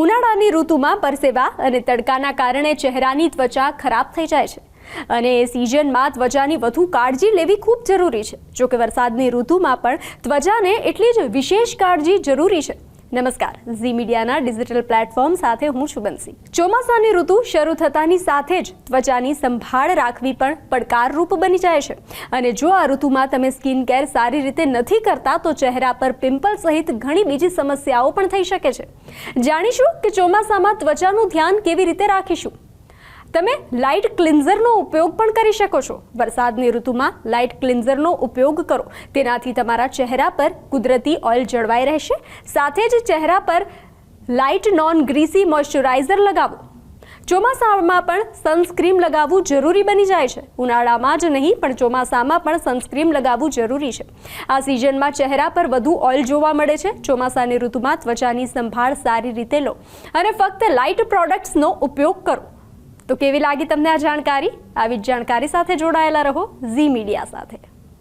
ઉનાળાની ઋતુમાં પરસેવા અને તડકાના કારણે ચહેરાની ત્વચા ખરાબ થઈ જાય છે. અને એ સિઝનમાં ત્વચાની વધુ કાળજી લેવી ખૂબ જરૂરી છે. જોકે વરસાદની ઋતુમાં પણ ત્વચાને એટલી જ વિશેષ કાળજી જરૂરી છે. નમસ્કાર. ઝી મીડિયાના ડિજિટલ પ્લેટફોર્મ સાથે હું છું બંસી. ચોમાસાની ઋતુ શરૂ થતાની સાથે જ ત્વચાની સંભાળ રાખવી પણ પડકારરૂપ બની જાય છે. અને જો આ ઋતુમાં તમે સ્કિન કેર સારી રીતે નથી કરતા, તો ચહેરા પર પિમ્પલ સહિત ઘણી બીજી સમસ્યાઓ પણ થઈ શકે છે. જાણીશું કે ચોમાસામાં ત્વચાનું ધ્યાન કેવી રીતે રાખીશું? તમે લાઇટ ક્લિન્ઝરનો ઉપયોગ પણ કરી શકો છો. વરસાદની ઋતુમાં લાઇટ ક્લિન્ઝરનો ઉપયોગ કરો. તેનાથી તમારા ચહેરા પર કુદરતી ઓઇલ જળવાઈ રહેશે. સાથે જ ચહેરા પર લાઇટ નોન ગ્રીસી મોઇશ્ચરાઇઝર લગાવો. ચોમાસામાં પણ સનસ્ક્રીન લગાવવું જરૂરી બની જાય છે. ઉનાળામાં જ નહીં, પણ ચોમાસામાં પણ સનસ્ક્રીમ લગાવવું જરૂરી છે. આ સિઝનમાં ચહેરા પર વધુ ઓઇલ જોવા મળે છે. ચોમાસાની ઋતુમાં ત્વચાની સંભાળ સારી રીતે લો. અને ફક્ત લાઇટ પ્રોડક્ટ્સનો ઉપયોગ કરો. તો કેવી લાગી તમને આ જાણકારી? આવી જ જાણકારી સાથે જોડાયેલા રહો ઝી મીડિયા સાથે.